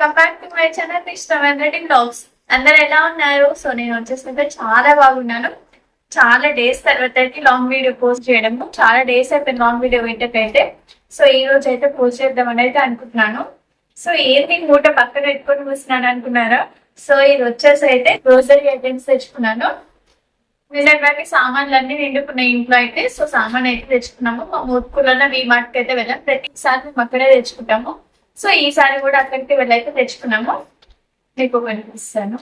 Welcome back to my channel ఇష్టమైన blogs అందరు ఎలా ఉన్నారు? సో నేను వచ్చేసి చాలా బాగున్నాను. చాలా డేస్ తర్వాత అయితే లాంగ్ వీడియో పోస్ట్ చేయడము. చాలా డేస్ అయిపోయింది లాంగ్ వీడియో అయితే. సో ఈ రోజు అయితే పోస్ట్ చేద్దామని అయితే అనుకుంటున్నాను. సో ఏంటి మూట పక్కన పెట్టుకొని కూర్చున్నాను అనుకున్నారా? సో ఇది వచ్చేసి అయితే గ్రోసరీ ఐటమ్స్ తెచ్చుకున్నాను. నిజంగా సామాన్లు అన్ని నిండుకున్నాయి ఇంట్లో అయితే సో సామాన్ అయితే తెచ్చుకున్నాము. మా మూర్ఖులలో వీమార్ట్కి అయితే వెళ్ళాం. ప్రతిసారి మేము అక్కడే తెచ్చుకుంటాము. సో ఈసారి కూడా అక్కడికి వెళ్ళైతే తెచ్చుకున్నాము. మీకు కనిపిస్తాను.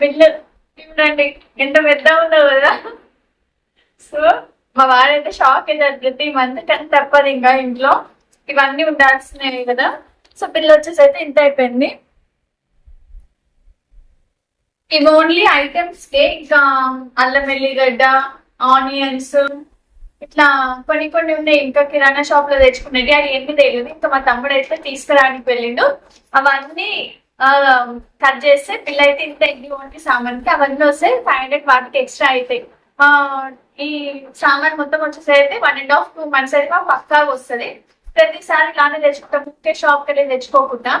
బిల్లు. చూడండి ఎంత పెద్ద ఉందో కదా. సో మా వారైతే షాక్ అయ్యారు ప్రతి మంత్ కానీ తప్పదు ఇంకా ఇంట్లో. ఇవన్నీ ఉండాల్సినవి కదా. సో పిల్ల వచ్చేసి అయితే ఇంత అయిపోయింది. ఇవి ఓన్లీ ఐటమ్స్కే. ఇంకా అల్లం వెల్లిగడ్డ ఆనియన్స్ ఇట్లా కొన్ని కొన్ని ఉన్నాయి. ఇంకా కిరాణా షాప్లో తెచ్చుకునేది అది ఏమి తెలియదు. ఇంకా మా తమ్ముడు అయితే తీసుకురానికి వెళ్ళిండు. అవన్నీ కట్ చేస్తే పిల్ల అయితే ఇంత ఎగ్గి ఓన్లీ సామాన్కి అవన్నీ వస్తే ఫైవ్ హండ్రెడ్ వాటికి ఎక్స్ట్రా అవుతాయి. ఈ సామాన్ మొత్తం వచ్చేసరికి అయితే one and half two months అయితే మాకు పక్కా వస్తుంది. ప్రతిసారి ఇలానే తెచ్చుకుంటాం. ముఖ్య షాప్కి తెచ్చుకోకుండా.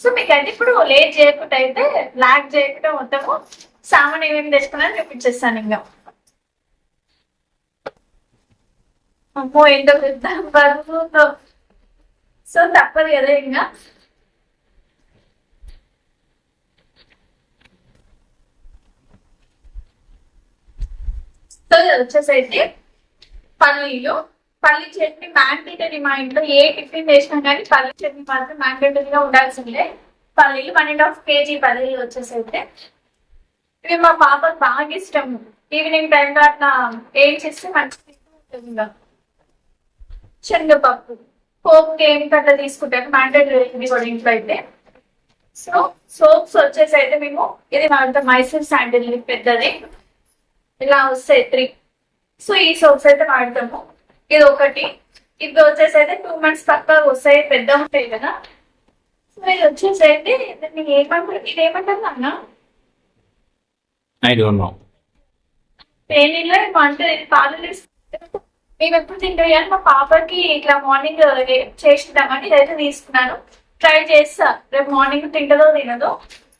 సో మీకు అయితే ఇప్పుడు లేట్ చేయకుండా అయితే లాగ్ చేయకుండా మొత్తము సామాన్ ఏమేమి తెచ్చుకున్నా చూపించేస్తాను ఇంకా. అమ్మో ఏంటో పెద్ద బరువుతో సో తప్పదు కదా ఇంకా. సో వచ్చేసైతే పల్లీలు. పల్లి చట్నీ మ్యాండేటరీ మా ఇంట్లో ఏ టిఫిన్ చేసినా కానీ పల్లి చట్నీ మాత్రం మ్యాండేటరీగా ఉండాల్సిందే. పల్లీలు వన్ అండ్ హాఫ్ కేజీ పల్లీలు వచ్చేసైతే ఇవి మా పాపకు బాగా ఇష్టం ఈవినింగ్ టైంలో అట్లా ఏం చేస్తే మంచి ఉంటుంది ఇంకా శనగపప్పు పోపు ఏమి అట్లా తీసుకుంటాను మ్యాండేటరీ కూడా ఇంట్లో అయితే. సో సోప్స్ వచ్చేసి అయితే మేము ఇది వాడతాం మైసూర్ శాండిల్ పెద్దది. ఇలా వస్తాయి త్రీ సో ఈ సోప్స్ అయితే వాడతాము. ఇది ఒకటి. ఇది వచ్చేసి అయితే టూ మంత్స్ పక్క వస్తాయి. పెద్ద ఉంటాయి కదా. సో ఇది వచ్చేసి అయితే దీన్ని ఏమంటారు? ఇది ఏమంటారు అన్న I don't know. పేనీలో ఏమో అంటే ఇది పాలు తీసుకుంటే మేము ఎప్పుడు తింటాం మా పాపకి ఇట్లా మార్నింగ్ uh, చేసిద్దామని ఇదైతే తీసుకున్నాను. ట్రై చేస్తా. రేపు మార్నింగ్ తింటదో తినదో.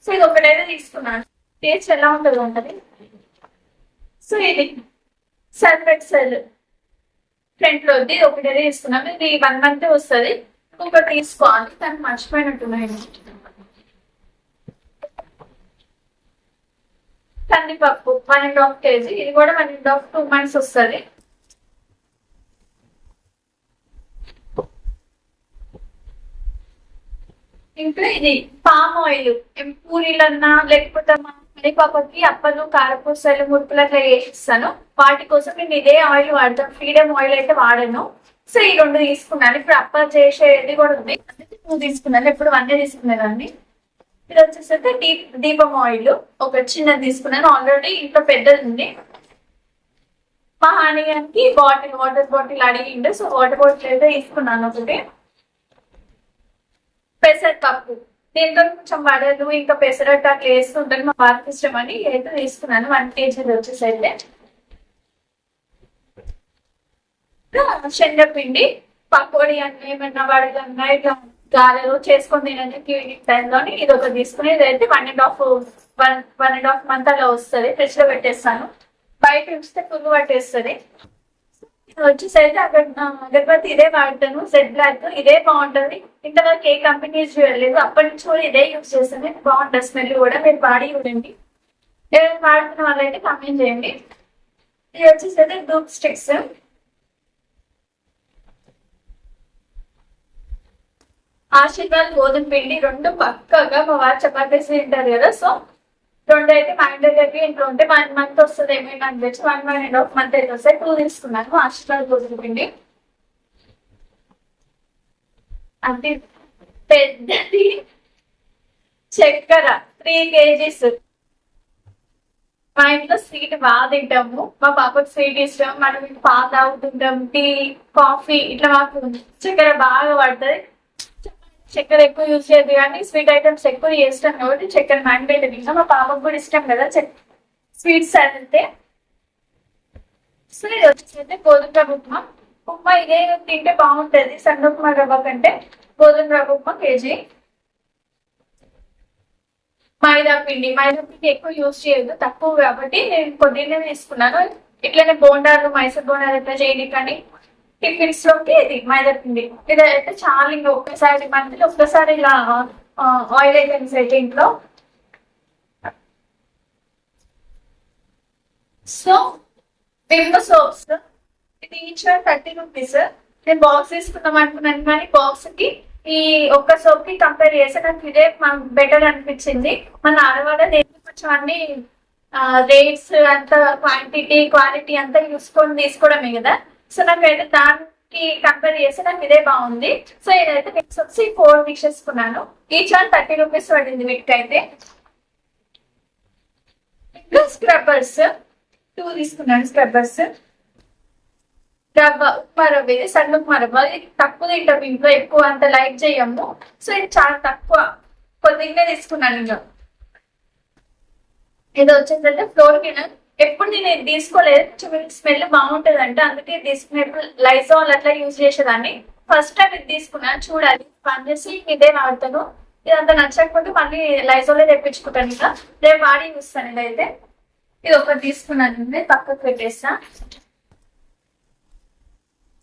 సో ఇది ఒకటైతే తీసుకున్నాను. టేస్ట్ ఎలా ఉంటుందో ఉంటుంది. సో ఇది సర్వెట్ సెల్. ఫ్రంట్లో ఇది ఒకటైతే తీసుకున్నాను. ఇది వన్ మంత్ వస్తుంది. ఇంకొకటి తీసుకోవాలి. దానికి మర్చిపోయినట్టున్నాయి. కందిపప్పు వన్ అండ్ హాఫ్ కేజీ. ఇది కూడా one and half two months వస్తుంది. ఇంకా ఇది పామ్ ఆయిల్ పూరీలన్నా లేకపోతే మా అప్పలు కారపూసలు మురుకులు అట్లా వేసిస్తాను. వాటి కోసం నేను ఇదే ఆయిల్ వాడతాను. ఫ్రీడమ్ ఆయిల్ అయితే వాడను. సో ఈ రెండు తీసుకున్నాను. ఇప్పుడు అప్ప చేసేది కూడా ఉంది. నువ్వు తీసుకున్నాను. ఎప్పుడు వన్నే తీసుకునేదాన్ని. ఇది వచ్చేసరికి దీప్ దీపం ఆయిల్ ఒక చిన్నది తీసుకున్నాను. ఆల్రెడీ ఇంట్లో పెద్దది ఉంది. మా హానిగానికి బాటిల్ వాటర్ బాటిల్ అడిగిండు. సో వాటర్ బాటిల్ అయితే తీసుకున్నాను ఒకటి. పెసరపప్పు దీంతో కొంచెం వడలు ఇంకా పెసరట్టు అట్లా వేస్తుంటాను. మా వారికి ఇష్టం అని అయితే తీసుకున్నాను వన్ కేజీ వచ్చేసైతే శనగపిండి పకోడీ అన్న ఏమన్నా వడలు అన్నా ఇట్లా గారెలు చేసుకొని తినడానికి ఈవినింగ్ టైంలోని ఇది ఒకటి తీసుకుని ఇదైతే one and half one one and half month అలా వస్తుంది. ఫ్రిడ్జ్లో పెట్టేస్తాను. బయట ఉంచితే పురుగు పట్టేస్తుంది. ఇది వచ్చేసి అయితే అక్కడ అగరబత్తి ఇదే వాడతాను సెట్ బ్లాక్ ఇదే బాగుంటుంది. ఇంతవరకు ఏ కంపెనీస్ చూడలేదు అప్పటి నుంచి కూడా ఇదే యూజ్ చేస్తాను. బాగుంటుంది స్మెల్ కూడా మీరు వాడి చూడండి. ఎవరైనా వాడుతున్న వాళ్ళైతే కంపెనీ చేయండి. ఇది వచ్చేసి అయితే స్టిక్స్. ఆశీర్వాద్ గోధుమ పిండి రెండు పక్కగా మా వారు చపాతీస్ తింటారు కదా సో రెండు అయితే మ్యాండేటరీ ఇంట్లో ఉంటే వన్ మంత్ వస్తుంది ఏమైనా నాకు తెచ్చి one one and half month అయితే వస్తాయి. టూ తీసుకున్నాను ఆశీర్వాద్ రోజులు పిండి అది పెద్దది చక్కెర. త్రీ కేజీస్ మా ఇంట్లో స్వీట్ బాగా తింటాము. మా పాపకు స్వీట్ ఇష్టం. మనం పాత తాగుతుంటాం. టీ కాఫీ ఇట్లా మాకు చక్కెర బాగా పడుతుంది. చక్కెర ఎక్కువ యూజ్ చేయదు కానీ స్వీట్ ఐటమ్స్ ఎక్కువ చేస్తాం కాబట్టి చక్కెర మ్యాండేటరీ తింటాం మా పాపకు కూడా ఇష్టం కదా స్వీట్స్ అంటే సో ఇది వచ్చేసి గోధుమ ఉప్మా ఉప్మా ఇదే తింటే బాగుంటది. సన్న ఉప్మా రవ్వ కంటే గోధుమ రవ్వ ఉప్మా కేజీ. మైదా పిండి. మైదా పిండి ఎక్కువ యూజ్ చేయదు తక్కువ కాబట్టి నేను కొద్దిగా తీసుకున్నాను. ఇట్లనే బోండాలు మైసూర్ బోండాలు ఎట్లా చేయడానికి టిఫిన్స్లోకి ఇది మైదా పిండి ఇది అయితే చాలా ఇంకా ఒక్కసారి మంత్లీ ఒక్కసారి ఇలా ఆయిల్ ఐటమ్స్ అయితే ఇంట్లో. సో విమ్ సోప్స్ ఇది ఈచ్ వన్ థర్టీ రూపీస్ నేను బాక్స్ తీసుకుందాం అనుకున్నాను కానీ బాక్స్కి ఈ ఒక్క సోప్కి కంపేర్ చేస్తే నాకు ఇదే బెటర్ అనిపించింది. మన ఆడవాళ్ళ దేనికి కొంచెం అన్ని రేట్స్ అంత క్వాంటిటీ క్వాలిటీ అంతా చూసుకొని తీసుకోవడమే కదా. సో నాకైతే దానికి కంపేర్ చేస్తే నాకు ఇదే బాగుంది. సో ఇదైతే మిక్స్ వచ్చి ఫోర్ తీసుకున్నాను ఈచ్ వన్ థర్టీ రూపీస్ పడింది వీటికైతే ఇంకా స్క్రబ్బర్స్ టూ తీసుకున్నాను స్క్రబ్బర్స్ రవ్వ ఉప్మా రవ్వ ఇది సన్న ఉప్మా రవ్వ. ఇది తక్కువ తింటాం ఇంట్లో ఎక్కువ అంత లైక్ చేయము. సో ఇది చాలా తక్కువ కొద్దిగా తీసుకున్నాను ఇంకా ఇది వచ్చేసరికి ఫ్లోర్ కింద ఎప్పుడు నేను తీసుకోలేదు. స్మెల్ బాగుంటది అంటే అందుకే తీసుకునేప్పుడు లైజాల్ అట్లా యూజ్ చేసేదాన్ని. ఫస్ట్ టైం ఇది తీసుకున్నాను చూడాలి. పనిచేసి ఇదే వాడతాను. ఇదంతా నచ్చకపోతే మళ్ళీ లైజాలే తెప్పించుకుంటాను ఇంకా. రేపు వాడి చూస్తాను ఇదైతే. ఇది ఒకటి తీసుకున్నాను. పక్కకు పెట్టేస్తా.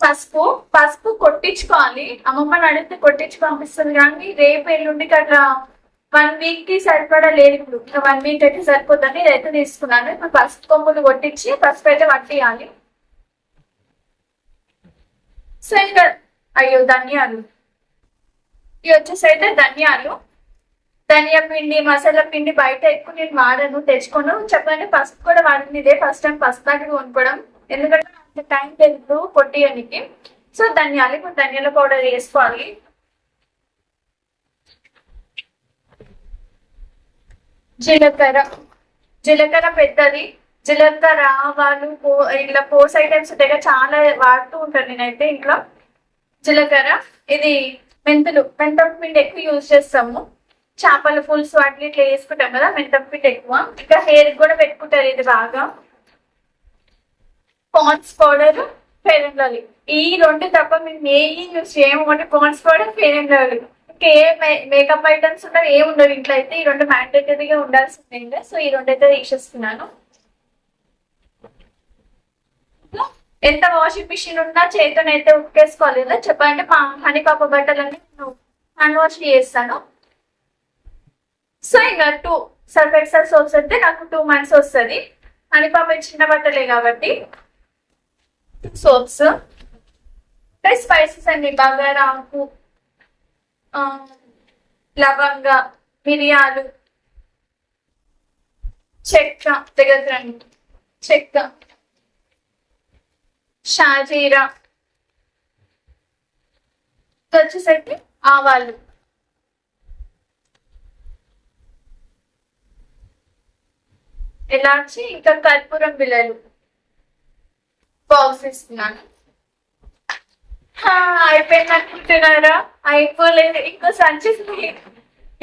పసుపు. పసుపు కొట్టించుకోవాలి. అమ్మమ్మని అడిగితే కొట్టించి పంపిస్తుంది కానీ రేపు ఎల్లుండికి అట్లా వన్ వీక్కి సరిపడా లేదు ఇప్పుడు. ఇంకా వన్ వీక్ అయితే సరిపోద్దని ఇదైతే తీసుకున్నాను. ఇప్పుడు పసుపు కొమ్ములు కొట్టించి పసుపు అయితే పట్టియాలి. సో ఇంకా అయ్యో ధనియాలు. ఇవి వచ్చేసి అయితే ధనియాలు. ధనియా పిండి మసాలా పిండి బయట ఎక్కువ నేను వాడను తెచ్చుకోను. చెప్పండి పసుపు కూడా వాడింది ఇదే ఫస్ట్ టైం పసుపు ప్యాకెట్ కొనుక్కోవడం. ఎందుకంటే అంత టైం లేదు పొట్టియనికి సో ధనియాలు ఇప్పుడు ధనియాల పౌడర్ వేసుకోవాలి. జీలకర్ర. జీలకర్ర పెద్దది. జీలకర్ర ఆవాలు పో ఇట్లా పోస్ ఐటమ్స్ ఉంటాయి చాలా వాడుతూ ఉంటాను నేనైతే ఇంట్లో. జీలకర్ర ఇది మెంతులు. మెంతం పిండి ఎక్కువ యూజ్ చేస్తాము. చేపల పులుసు వాటిని ఇట్లా వేసుకుంటాం కదా మెంతం పిండి ఎక్కువ. ఇంకా హెయిర్ కూడా పెట్టుకుంటారు ఇది బాగా. Pond's powder Fair and Lovely ఈ రెండు తప్ప మేము ఏ యూజ్ చేయము. అంటే Pond's powder Fair and Lovely ఇంకా ఏ మేకప్ ఐటమ్స్ ఉండవు ఏమి ఉండవు. ఇంట్లో అయితే ఈ రెండు మ్యాండేటరీగా ఉండాల్సిందే సో ఈ రెండు అయితే తీసేస్తున్నాను. ఎంత వాషింగ్ మిషన్ ఉన్నా చేతితోనైతే ఉక్కేసుకోవాలి కదా. చెప్పాలంటే మా హనీ పాప బట్టలన్నీ నేను హ్యాండ్ వాష్ చేస్తాను. సో ఇంకా టూ సర్ఫ్ ఎక్సెల్ సోప్స్ అయితే నాకు టూ మంత్స్ వస్తుంది. హనీ పాప చిన్న బట్టలే కాబట్టి సోప్స్ స్పైసెస్ అండి బగారా ఆకు లవంగ మిరియాలు చెక్క దగ్గర రండి చెక్క షాజీరా వచ్చేసరికి ఆవాలు. ఎలాచి ఇంకా కర్పూరం బిళ్ళలు. బాక్స్ ఇస్తున్నాను అయిపోయింది అనుకుంటున్నారా అయిపోలేదు. ఇంకో సంచి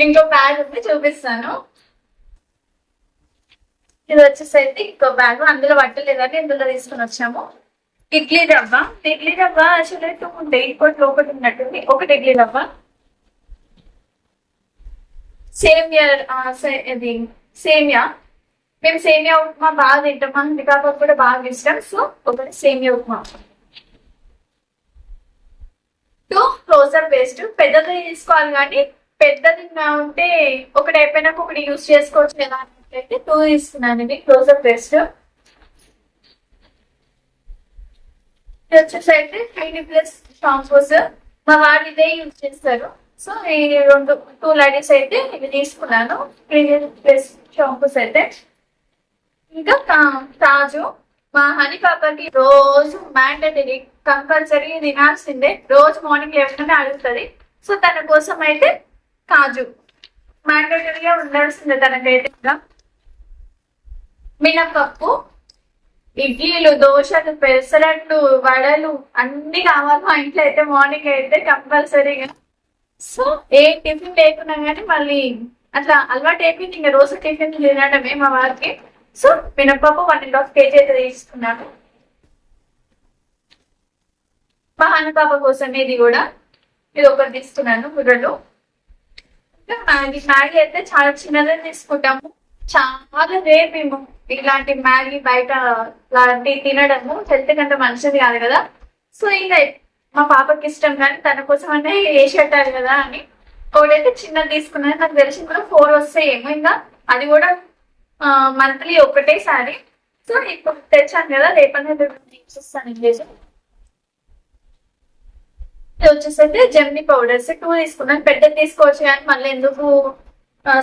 ఇంకో బ్యాగ్ ఉంది చూపిస్తాను. ఇది వచ్చేసరికి ఇంకో బ్యాగ్ అందులో పట్టలేదని ఇందులో తీసుకుని వచ్చాము. ఇడ్లీ రవ్వ. ఇడ్లీ రవ్వ యాక్చువల్లీ టూ ఉంటాయి ఇంకోటి ఒకటి ఉన్నట్టుంది. ఒకటి ఇడ్లీ రవ్వ. సేమియా ఇది సేమియా. మేము సేమియా ఉప్మా బాగా తింటాం. మా నికాపకు కూడా బాగా ఇష్టం. సో ఒకటి సేమియా ఉప్మా. టూ క్లోజర్ పేస్ట్ పెద్దది తీసుకోవాలి కానీ పెద్దది ఉంటే ఒకటి అయిపోయినాక ఒకటి యూస్ చేసుకోవచ్చు కదా అన్నట్లయితే టూ తీసుకున్నాను ఇది క్లోజర్ పేస్ట్ ఇది వచ్చేసి అయితే క్లినిక్ ప్లస్ షాంపూస్ మా వాళ్ళు ఇదే యూజ్ చేస్తారు. సో ఈ రెండు టూ లడీస్ అయితే ఇవి తీసుకున్నాను. క్లినిక్ ప్లస్ షాంపూస్ అయితే. ఇంకా తాజు మా హనీ పాపకి రోజు మ్యాండేటరీ కంపల్సరీ తినాల్సిందే. రోజు మార్నింగ్ లేవగానే అడుగుతుంది. సో తన కోసం అయితే కాజు. మ్యాండేటరీగా ఉండాల్సిందే తనకైతే మినపప్పు ఇడ్లీలు దోశలు పెసరట్లు వడలు అన్ని కావాలి. మా ఇంట్లో అయితే మార్నింగ్ అయితే కంపల్సరీగా సో ఏ టిఫిన్ లేకున్నా కానీ మళ్ళీ అట్లా అలవాటు అయిపోయింది ఇంకా రోజు టిఫిన్ తినడమే మా వారికి. సో మినపప్పు వన్ అండ్ హాఫ్ కేజీ అయితే తీసుకున్నాను మా అన్నపాప కోసం ఇది కూడా ఇది ఒకటి తీసుకున్నాను బుర్రలు ఇంకా మ్యాగీ మ్యాగీ అయితే చాలా చిన్నదే తీసుకుంటాము. చాలా రేర్ మేము ఇలాంటి మ్యాగీ బయట లాంటి తినడము హెల్త్ కంటే మంచిది కాదు కదా. సో ఇంకా మా పాపకి ఇష్టం కానీ తన కోసం అంటే వేసి పెట్టాలి కదా అని. ఒకటైతే చిన్నది తీసుకున్నాను నాకు తెలిసి కూడా ఫోర్ వస్తాయేమో ఇంకా. అది కూడా మంత్లీ ఒకటేసారి. సో ఇప్పుడు తెచ్చాను కదా రేపటి చూస్తాను చేసి ఇది అయితే జెమ్ని పౌడర్స్ టూ తీసుకున్నాను. పెద్దది తీసుకోవచ్చు కానీ మళ్ళీ ఎందుకు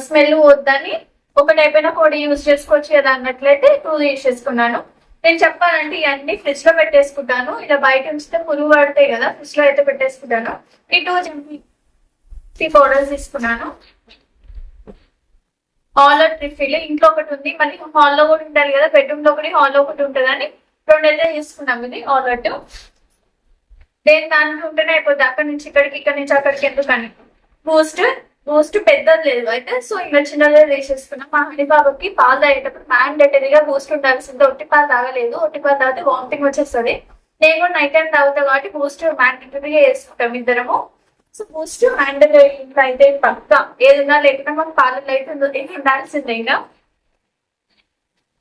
స్మెల్ వద్దని ఒకటి అయిపోయినా కూడా యూజ్ చేసుకోవచ్చు కదా అన్నట్లయితే టూ యూజ్ చేసుకున్నాను. నేను చెప్పాలంటే ఇవన్నీ ఫ్రిడ్జ్లో పెట్టేసుకుంటాను. ఇలా బయట ఉంచితే పురుగు పడతాయి కదా ఫ్రిడ్జ్లో అయితే పెట్టేసుకుంటాను. ఈ టూ జెమ్ని పౌడర్స్ తీసుకున్నాను. హాల్ ట్రిఫిల్ ఇంట్లో ఒకటి ఉంది. మళ్ళీ హాల్లో కూడా ఉండాలి కదా. బెడ్రూమ్లో ఒకటి హాల్లో ఒకటి ఉంటుంది అని రెండు అయితే తీసుకున్నాం ఇది ఆల్రెడీ దేని దాంట్లో ఉంటేనే అయిపోద్ది. అక్కడి నుంచి ఇక్కడికి ఇక్కడ నుంచి అక్కడికి ఎందుకని? బూస్ట్ బూస్ట్ పెద్దది లేదు అయితే. సో ఇంకా చిన్నదే తీసేసుకున్నాం మా హని బాబుకి పాలు తాగేటప్పుడు మ్యాండేటరీగా బూస్ట్ ఉండాల్సింది. ఒట్టి పాలు తాగలేదు. ఒట్టి పాలు తాగితే వామిటింగ్ వచ్చేస్తుంది. నేను కూడా నైట్ టైం తాగుతా కాబట్టి బూస్ట్ మ్యాండేటరీగా వేసుకుంటాం ఇద్దరము. సో మోస్ట్ హ్యాండిల్ అయితే పక్క ఏదైనా లేకుండా మాకు పార్లర్ అయితే ఉండాల్సిందే ఇంకా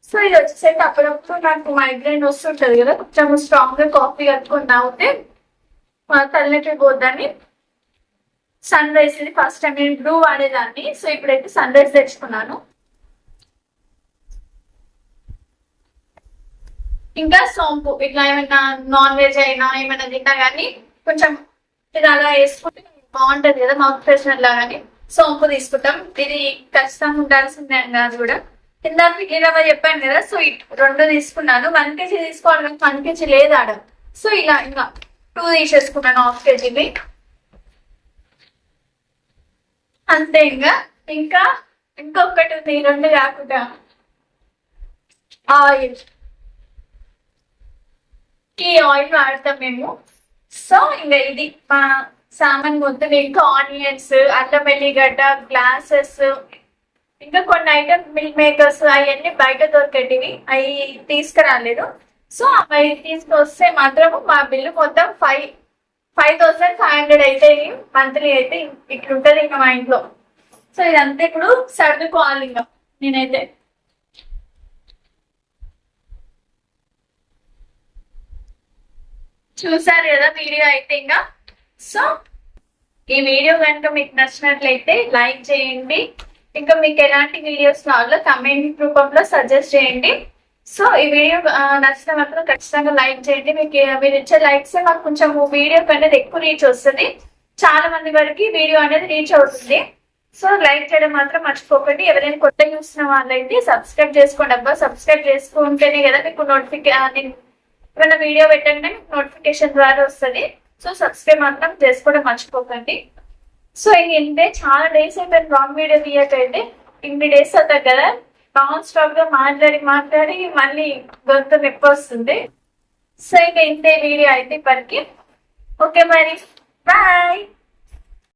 సో ఇది వచ్చేసరికి అప్పుడప్పుడు నాకు మైగ్రైన్ వస్తుంటది కదా. కొంచెం స్ట్రాంగ్గా కాఫీ కట్టుకున్నా తాగితే మా తలనొప్పి పోద్దని సన్ రైస్ ఇది ఫస్ట్ టైం నేను బ్లూ వాడేదాన్ని. సో ఇప్పుడైతే సన్ రైస్ తెచ్చుకున్నాను. ఇంకా సోంపు ఇట్లా ఏమైనా నాన్ వెజ్ అయినా ఏమైనా తిన్నా కానీ కొంచెం ఇది అలా వేసుకుంటే బాగుంటది కదా మౌత్ ఫ్రెషనర్ లాగానే. సోంపు తీసుకుంటాం. ఇది ఖచ్చితంగా ఉండాల్సిందే అని కాదు కూడా. ఇందాక ఇలా చెప్పాను కదా సో రెండు తీసుకున్నాను. వన్ కేజీ తీసుకోవాలి కానీ వన్ కేజీ లేదు ఆడ. సో ఇలా ఇంకా టూ తీసేసుకున్నాను హాఫ్ కేజీని. అంతే ఇంకా. ఇంకా ఇంకొకటి ఉంది ఈ రెండు కాకుండా ఆయిల్. ఈ ఆయిల్ వాడతాం మేము. సో ఇంకా ఇది మా సామాన్ మొత్తం ఇంకా ఆనియన్స్ అల్లం వెల్లిగడ్డ గ్లాసెస్ ఇంకా కొన్ని ఐటమ్ మిల్క్ మేకర్స్ అవన్నీ బయట దొరికేటివి అవి తీసుకురాలేదు. సో అవి తీసుకొస్తే మాత్రం మా బిల్లు మొత్తం five five thousand five hundred అయితే మంత్లీ అయితే ఇక్కడ ఉంటుంది ఇంకా మా ఇంట్లో. సో ఇదంతా ఇప్పుడు సర్దుకోవాలి ఇంకా నేనైతే. చూసారు కదా వీడియో అయితే ఇంకా. సో ఈ వీడియో కనుక మీకు నచ్చినట్లయితే లైక్ చేయండి. ఇంకా మీకు ఎలాంటి వీడియోస్ కావాలో కమెంట్ రూపంలో సజెస్ట్ చేయండి. సో ఈ వీడియో నచ్చిన మాత్రం ఖచ్చితంగా లైక్ చేయండి. మీకు మీరు ఇచ్చే లైక్స్ మాకు కొంచెం వీడియో అనేది ఎక్కువ రీచ్ వస్తుంది. చాలా మంది వరకు వీడియో అనేది రీచ్ అవుతుంది. సో లైక్ చేయడం మాత్రం మర్చిపోకండి. ఎవరైనా కొత్త చూసిన వాళ్ళైతే సబ్స్క్రైబ్ చేసుకోండి అబ్బా. సబ్స్క్రైబ్ చేసుకుంటేనే కదా మీకు నోటిఫికేషన్ ఏమైనా వీడియో పెట్టండి నోటిఫికేషన్ ద్వారా వస్తుంది. సో సబ్స్క్రైబ్ మాత్రం చేసుకోవడం మర్చిపోకండి. సో ఇంతే చాలా డేస్ అయిపోయింది రాంగ్ వీడియో తీయకైతే ఇన్ని డేస్ అవుతాయి కదా. నాన్ స్టాప్గా మాట్లాడి మాట్లాడి మళ్ళీ గొంతు నొప్పి వస్తుంది. సో ఇంకా ఇంతే వీడియో అయితే ఇప్పటికి. ఓకే మరి. బాయ్